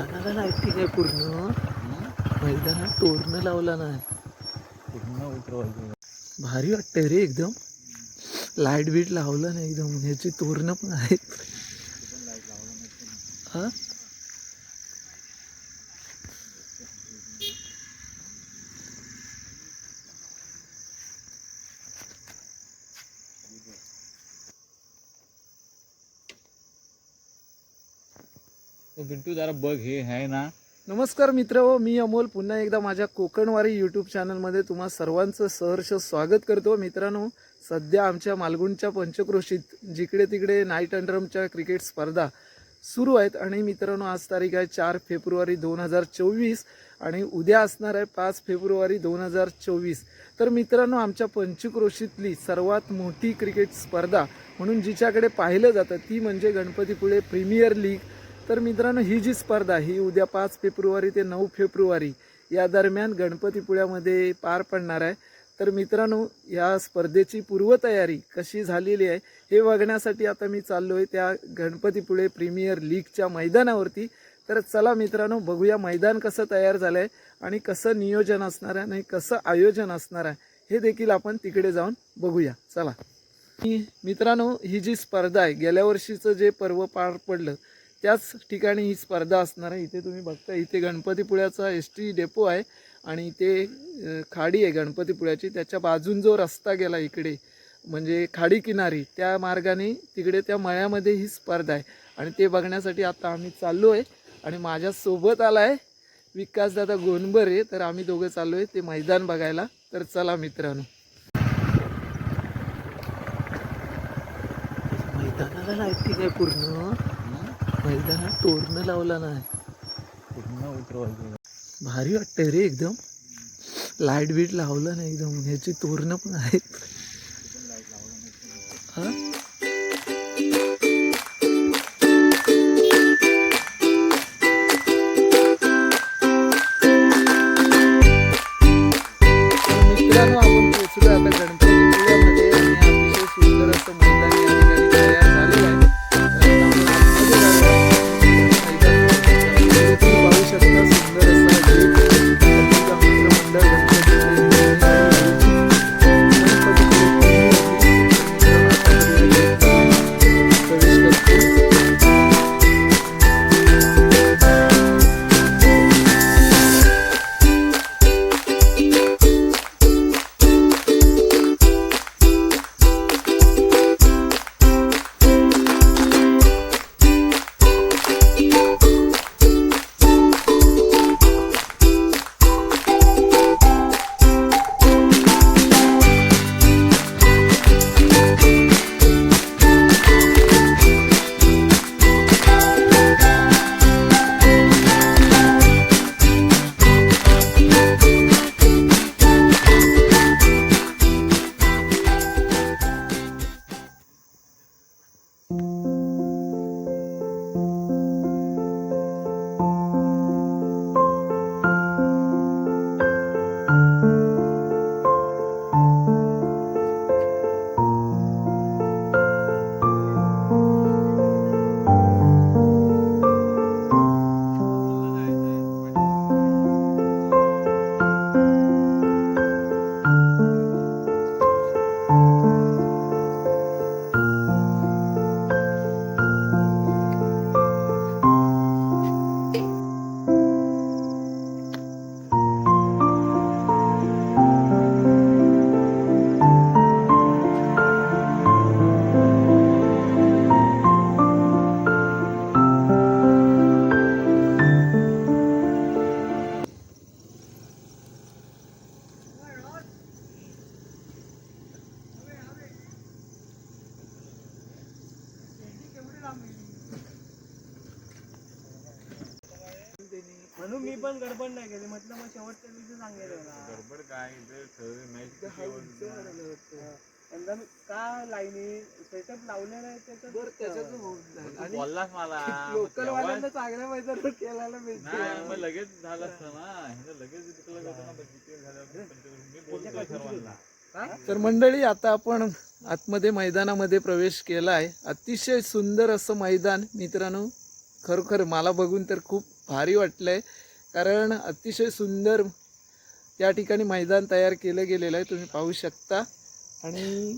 मैदानाला लाईटिंग आहे पूर्ण. मैदानात तोरणं लावला नाही. पूर्ण उतरवायचं भारी वाटतंय रे एकदम. लाइट बीट लावलं नाही एकदम. ह्याची तोरणं पण आहेत. हा? बिंटू जरा बघ हे आहे ना. नमस्कार मित्र हो मी अमोल. पुन्हा एकदा माझ्या कोकणवारी यूट्यूब चॅनलमध्ये तुम्हा सर्वांचं सहर्ष स्वागत करतो. मित्रांनो सध्या आमच्या मालगुणच्या पंचक्रोशीत जिकडे तिकडे नाईट अंडरमच्या क्रिकेट स्पर्धा सुरू आहेत. आणि मित्रांनो आज तारीख आहे चार फेब्रुवारी दोन हजार चोवीस आणि उद्या असणार आहे पाच फेब्रुवारी दोन हजार चोवीस. तर मित्रांनो आमच्या पंचक्रोशीतली सर्वात मोठी क्रिकेट स्पर्धा म्हणून जिच्याकडे पाहिलं जातं ती म्हणजे गणपतीपुळे प्रीमियर लीग तर मित्रांनो ही जी स्पर्धा ही उद्या पाच फेब्रुवारी ते नऊ फेब्रुवारी या दरम्यान गणपतीपुळ्यामध्ये पार पडणार आहे. तर मित्रांनो या स्पर्धेची पूर्वतयारी कशी झालेली आहे हे बघण्यासाठी आता मी चाललो आहे त्या गणपतीपुळे प्रीमियर लीगच्या मैदानावरती. तर चला मित्रांनो बघूया मैदान कसं तयार झालं आहे आणि कसं नियोजन असणार आहे आणि कसं आयोजन असणार आहे हे देखील आपण तिकडे जाऊन बघूया. चला. मित्रांनो ही जी स्पर्धा आहे गेल्या वर्षीचं जे पर्व पार पडलं त्याच ठिकाणी ही स्पर्धा असणार आहे. इथे तुम्ही बघता इथे गणपतीपुळ्याचा एस टी डेपो आहे आणि इथे खाडी आहे गणपतीपुळ्याची. त्याच्या बाजून जो रस्ता गेला इकडे म्हणजे खाडी किनारी त्या मार्गाने तिकडे त्या मळ्यामध्ये ही स्पर्धा आहे. आणि ते बघण्यासाठी आता आम्ही चाललो आहे आणि माझ्यासोबत आला आहे विकासदादा गोनबरे तर आम्ही दोघं चाललो आहे ते मैदान बघायला. तर चला मित्रांनो. मैदानाला लाईटिंग आहे पूर्ण. मैदानात तोरणं लावला नाही. पूर्ण उतरवायचं भारी वाटतंय रे एकदम. लाइट बीट लावलं नाही एकदम. ह्याची तोरणं पण आहेत. हा? म्हणून मी पण गडबड नाही केली. म्हटलं मग शेवटच्या दिवशी सांगेल गडबड काय इथं मॅच यंदा मी का लाईनी? सेटअप लावलेला आहे त्याच्यात? आणि बोललास मला. लोकल तेव्हा- वाल्यांना चांगल्या मैदानावर केल्याला नाही मिळते मग लगेच झालं असतं ना. लगेच इतकं होतं ना किती झालं मी बोलतोय सर्वांना. तर मंडळी आता आपण आतमध्ये मैदानामध्ये प्रवेश केला आहे अतिशय सुंदर असं मैदान मित्रांनो खरोखर मला बघून तर खूप भारी वाटलं आहे कारण अतिशय सुंदर त्या ठिकाणी मैदान तयार केलं गेलेलं आहे. तुम्ही पाहू शकता. आणि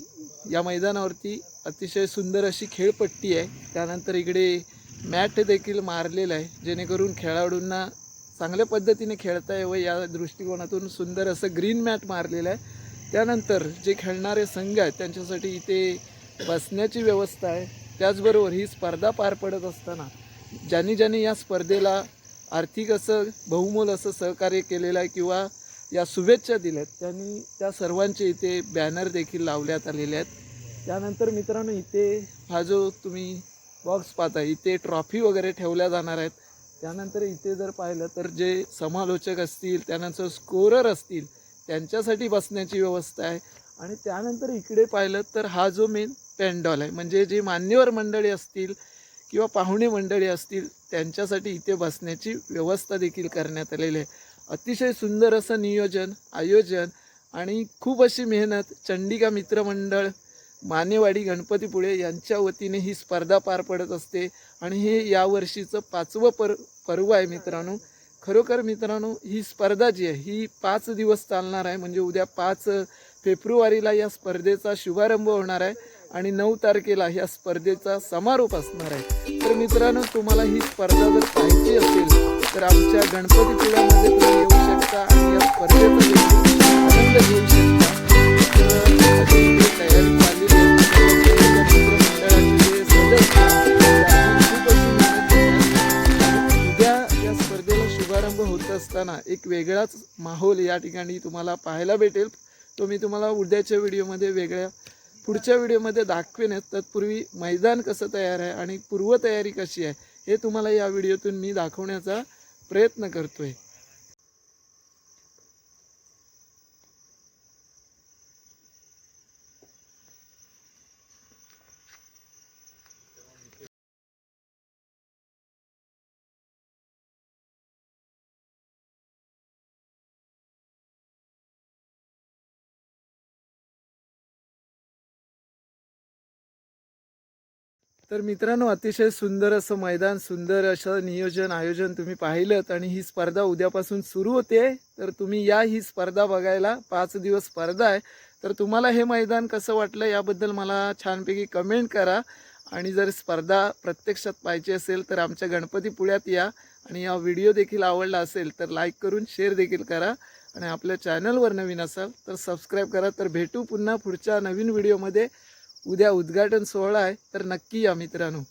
या मैदानावरती अतिशय सुंदर अशी खेळपट्टी आहे. त्यानंतर इकडे मॅट देखील मारलेलं आहे. जेणेकरून खेळाडूंना चांगल्या पद्धतीने खेळता यावं. या दृष्टिकोनातून सुंदर असं ग्रीन मॅट मारलेलं आहे. त्यानंतर जे खेळणारे संघ आहेत त्यांच्यासाठी इथे बसण्याची व्यवस्था आहे. त्याचबरोबर ही स्पर्धा पार पडत असताना ज्यांनी ज्यांनी या स्पर्धेला आर्थिक असं बहुमोल असं सहकार्य केलेलं आहे किंवा या शुभेच्छा दिल्यात त्यांनी त्या सर्वांचे इथे बॅनर देखील लावण्यात आलेले आहेत. त्यानंतर मित्रांनो इथे हा जो तुम्ही बॉक्स पाहता इथे ट्रॉफी वगैरे ठेवल्या जाणार आहेत. त्यानंतर इथे जर पाहिलं तर जे समालोचक असतील त्यानंतर स्कोरर असतील त्यांच्यासाठी बसण्याची व्यवस्था आहे. आणि त्यानंतर इकडे पाहिलं तर हा जो मेन पेंडॉल आहे म्हणजे जे मान्यवर मंडळी असतील किंवा पाहुणे मंडळी असतील त्यांच्यासाठी इथे बसण्याची व्यवस्था देखील करण्यात आलेली आहे. अतिशय सुंदर असं नियोजन आयोजन आणि खूप अशी मेहनत चंडिका मित्रमंडळ मानेवाडी गणपतीपुळे यांच्या वतीने ही स्पर्धा पार पडत असते. आणि हे यावर्षीचं पाचवं पर पर्व आहे मित्रांनो. खरोखर मित्रांनो ही स्पर्धा जी आहे ही पाच दिवस चालणार आहे. म्हणजे उद्या पाच फेब्रुवारीला या स्पर्धेचा शुभारंभ होणार आहे. आणि नऊ तारखेला ह्या स्पर्धेचा समारोप असणार आहे. तर मित्रांनो तुम्हाला ही स्पर्धा जर पाहायची असेल तर आमच्या गणपतीपुळ्यामध्ये तुम्ही येऊ शकता आणि या स्पर्धेचा आनंद घेऊ शकता. तयारी चाललेली या शुभारंभ होत असताना एक वेगळाच माहोल या ठिकाणी तुम्हाला पाहायला भेटेल. तो मी तुम्हाला उद्याच्या व्हिडिओमध्ये वेगळ्या पुढच्या व्हिडिओमध्ये दाखवेन तत्पूर्वी मैदान कसं तयार आहे आणि पूर्वतयारी कशी आहे हे तुम्हाला या व्हिडिओतून मी दाखवण्याचा प्रयत्न करतो आहे तर मित्रांनो अतिशय सुंदर असं मैदान सुंदर असं नियोजन आयोजन तुम्ही पाहिलं आणि ही स्पर्धा उद्यापासून सुरू होते. तर तुम्ही या ही स्पर्धा बघायला पाच दिवस स्पर्धा आहे. तर तुम्हाला हे मैदान कसं वाटलं याबद्दल मला छानपैकी कमेंट करा. आणि जर स्पर्धा प्रत्यक्षात पाहिजे असेल तर आमच्या गणपती पुण्यात या. आणि हा व्हिडिओ देखील आवडला असेल तर लाईक करून शेअर देखील करा. आणि आपल्या चॅनलवर नवीन असाल तर सबस्क्राईब करा. तर भेटू पुन्हा पुढच्या नवीन व्हिडिओमध्ये उद्या उद्घाटन सोहळा आहे तर नक्की या मित्रांनो.